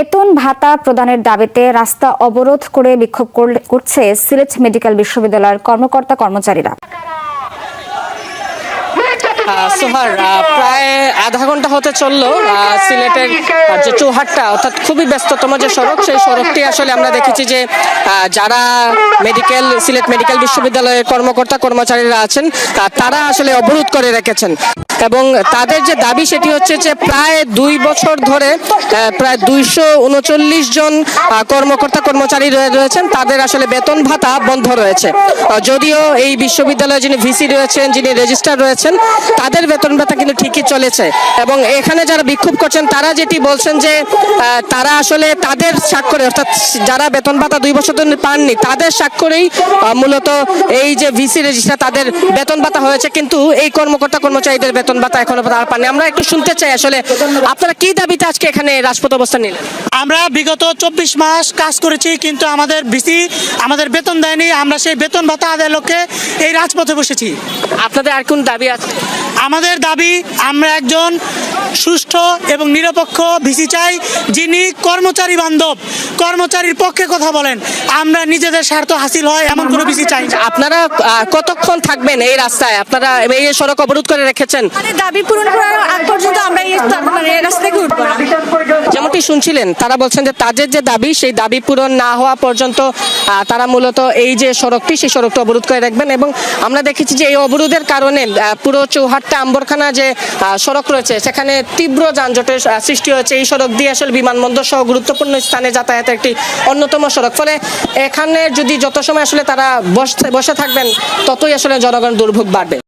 বেতন ভাতা প্রদানের দাবিতে রাস্তা অবরোধ করে বিক্ষোভ করছে সিলেট মেডিকেল বিশ্ববিদ্যালয়ের কর্মকর্তা কর্মচারীরা। আধা ঘণ্টা হতে চলল সিলেটের যে চৌহাট্টা অর্থাৎ খুবই ব্যস্ততম যে সড়ক সেই সড়কটি আসলে আমরা দেখেছি যে যারা মেডিকেল সিলেট মেডিকেল বিশ্ববিদ্যালয়ের কর্মকর্তা কর্মচারীরা আছেন তারা আসলে অবরোধ করে রেখেছেন। এবং তাদের যে দাবি সেটি হচ্ছে যে প্রায় দুই বছর ধরে প্রায় দুইশো উনচল্লিশ জন কর্মকর্তা কর্মচারী রয়েছেন তাদের আসলে বেতন ভাতা বন্ধ রয়েছে। যদিও এই বিশ্ববিদ্যালয়ে যিনি ভিসি রয়েছেন যিনি রেজিস্ট্রার রয়েছেন তাদের বেতন ভাতা কিন্তু ঠিকই চলেছে। এবং এখানে যারা বিক্ষোভ করছেন তারা যেটি বলছেন যে তারা আসলে তাদের স্বাক্ষরে অর্থাৎ যারা বেতন ভাতা দুই বছর ধরে পাননি তাদের স্বাক্ষরেই মূলত এই যে ভিসি রেজিস্ট্রার তাদের বেতন ভাতা হয়েছে। কিন্তু এই কর্মকর্তা কর্মচারীদের বেতন ভাতা এখনও তারা পাননি। আমরা একটু শুনতে চাই আসলে আপনারা কি দাবিতে আজকে এখানে রাজপথ অবস্থান নিলেন? আমরা বিগত চব্বিশ মাস কাজ করেছি কিন্তু আমাদের ভিসি আমাদের বেতন দেয়নি। আমরা সেই বেতন ভাতা আদায়ের লক্ষ্যে এই রাজপথে বসেছি। আপনাদের আর কোন দাবি আছে? আমাদের দাবি আমরা একজন সুষ্ঠ এবং নিরপেক্ষ ভিসি চাই যিনি কর্মচারী বান্ধব কর্মচারীর পক্ষে কথা বলেন। আমরা নিজেদের স্বার্থ হাসিল হয় এমন কোনো ভিসি চাই আপনারা কতক্ষণ থাকবেন এই রাস্তায়? আপনারা এই সড়ক অবরোধ করে রেখেছেন। দাবি পূরণ করার আগ পর্যন্ত আমরা এই রাস্তায় ঘুরবো রাস্তা থেকে উঠবো যেমনটি শুনছিলেন। তারা বলছেন যে তাদের যে দাবি, সেই দাবি পূরণ না হওয়া পর্যন্ত তারা মূলত এই যে সড়কটি, সেই সড়কটা অবরোধ করে রাখবেন এবং আমরা দেখেছি যে এই অবরোধের কারণে পুরো চৌহাট্টা আম্বরখানা যে সড়ক রয়েছে, সেখানে তীব্র যানজটের সৃষ্টি হয়েছে। এই সড়ক দিয়ে আসলে বিমানবন্দর সহ গুরুত্বপূর্ণ স্থানে যাতায়াতের একটি অন্যতম সড়ক। ফলে এখানে যদি যত সময় আসলে তারা বসে থাকবেন, ততই আসলে জনগণ দুর্ভোগ বাড়বে।